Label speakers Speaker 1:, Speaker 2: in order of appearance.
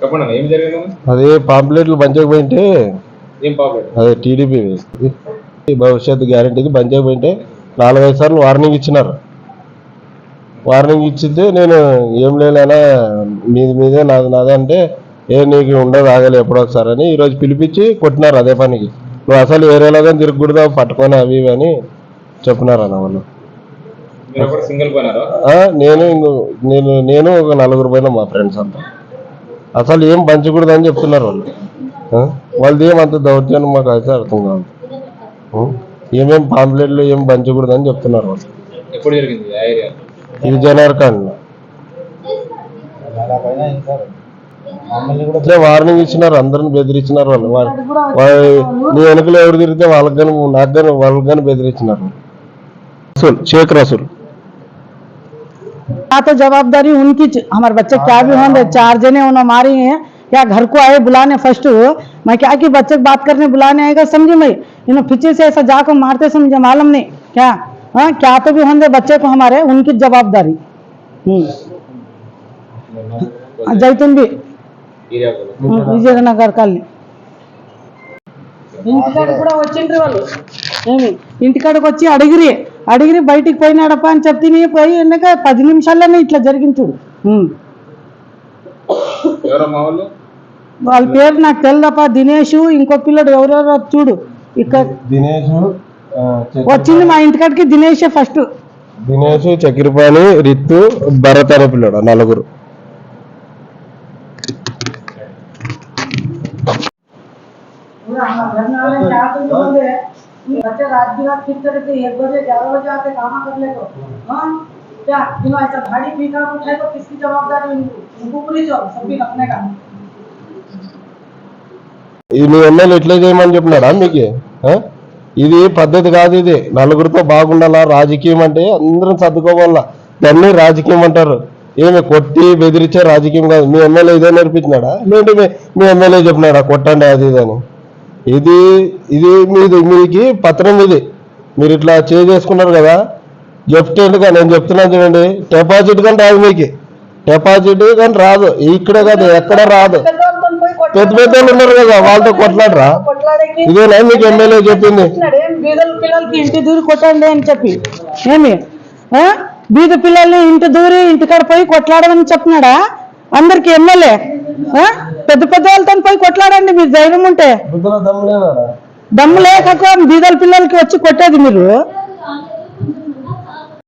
Speaker 1: చెప్పండి అన్న, ఏం జరిగింది?
Speaker 2: అదే పాంప్లెట్లు పంచకపోయింటే
Speaker 1: ఏం
Speaker 2: అదే టీడీపీ భవిష్యత్తు గ్యారంటీకి పంచకపోయింటే నాలుగైదు సార్లు వార్నింగ్ ఇచ్చినారు. వార్నింగ్ ఇచ్చితే నేను ఏం లేనా మీది మీదే నాది నాదే అంటే ఏ నీకు ఉండదు ఆగలే ఎప్పుడో ఒకసారి అని ఈరోజు పిలిపించి కొట్టినారు అదే పనికి. నువ్వు అసలు ఏరియాలో తిరుగుకూడదు పట్టుకొని అవి ఇవి అని చెప్పినారు అన్న వాళ్ళు.
Speaker 1: సింగిల్ పోయినారా?
Speaker 2: ఆ, నేను ఇంకో- నేను నేను ఒక నలుగురు పైన మా ఫ్రెండ్స్ అంతా. అసలు ఏం పంచకూడదు అని చెప్తున్నారు వాళ్ళు. ఆ? వాళ్ళది ఏమంత దౌర్జన్యం మాకు అయితే అర్థం కాదు? ఏమేం పాంప్లెట్లు ఏం పంచకూడదు అని చెప్తున్నారు వాళ్ళు.
Speaker 1: ఎప్పుడు జరిగింది
Speaker 2: ఇది ఇట్లే వార్నింగ్ ఇచ్చినారు అందరిని బెదిరించినారు వాళ్ళు. నీ వెనుకలు ఎవరు తిరిగితే వాళ్ళకి కానీ నాకు కానీ వాళ్ళకి కానీ బెదిరించినారు రసూల్ షేక్ రసూల్.
Speaker 3: या तो जवाबदारी उनकी च- हमारे बच्चे क्या भी होंगे चार जने उन्होंने मारी हैं या घर को आए बुलाने फर्स्ट मैं क्या कि बच्चे को बात करने बुलाने आएगा समझी मैं इन्होंने पीछे से ऐसा जाकर मारते समझे मालूम नहीं क्या हाँ क्या तो भी होंगे बच्चे को हमारे उनकी जवाबदारी हम्म। जैतून भी
Speaker 1: ఏరియా
Speaker 3: हम्म, విజయనగర్ కాలనీ ఇంటికాడ కూడా వచ్చిండ్రు వాళ్ళు ఏమి ఇంటికాడకు వచ్చి అడిగిరి అడిగిరి బయటికి పోయినాడప్ప అని చెప్తే పోయి ఎన్నక పది నిమిషాల్లోనే ఇట్లా జరిగింది చూడు
Speaker 1: వాళ్ళు?
Speaker 3: పేరు నాకు తెలియదప్ప దినేష్ ఇంకో పిల్లడు ఎవరెవరో చూడు. ఇక్కడ
Speaker 2: దినేష్
Speaker 3: వచ్చింది మా ఇంటికాడికి దినేషే ఫస్ట్.
Speaker 2: దినేష్ చక్రిపాణి రిత్తు భరత్ అనే పిల్లడు నలుగురు.
Speaker 3: बच्चे रात बिरात फिरते रहते एक बजे ग्यारह बजे आके काम कर ले को हाँ क्या क्यों ऐसा गाड़ी पीकर उठाए तो किसकी जवाबदारी उनको उनको पूरी जवाब सभी रखने का
Speaker 2: ఇది మీ ఎమ్మెల్యే ఇట్లే చేయమని చెప్పినాడా మీకు ఆ? ఇది పద్ధతి కాదు ఇది నలుగురితో బాగుండాలా రాజకీయం అంటే అందరం సర్దుకోవాలా దాన్ని రాజకీయం అంటారు ఏమి కొట్టి బెదిరించే రాజకీయం కాదు మీ ఎమ్మెల్యే ఇదే నేర్పించినాడా లేదంటే మీ- మీ ఎమ్మెల్యే చెప్పినాడా కొట్టండి అది ఇది అని ఇది ఇది మీది మీకు పత్రం ఇది. మీరు ఇట్లా చేసుకున్నారు కదా. గా నేను చెప్తున్నాను చూడండి. డిపాజిట్ కానీ రాదు మీకు. డిపాజిట్ కానీ రాదు. ఇక్కడే కాదు ఎక్కడ రాదు. పెద్ద పెద్ద వాళ్ళు ఉన్నారు కదా వాళ్ళతో కొట్లాడరా? ఇదేనా మీకు ఎమ్మెల్యే చెప్పింది?
Speaker 3: ఇంటి దూరి కొట్టండి అని చెప్పి. ఏమి? బీద పిల్లల్ని ఇంటి దూరి ఇంటికాడ పోయి కొట్లాడమని చెప్పినాడా? అందరికి ఎమ్మెల్యే? పెద్ద పెద్ద వాళ్ళతో పోయి కొట్లాడండి మీరు ధైర్యం ఉంటే. దమ్ము లేక బీదల పిల్లలకి వచ్చి కొట్టేది మీరు.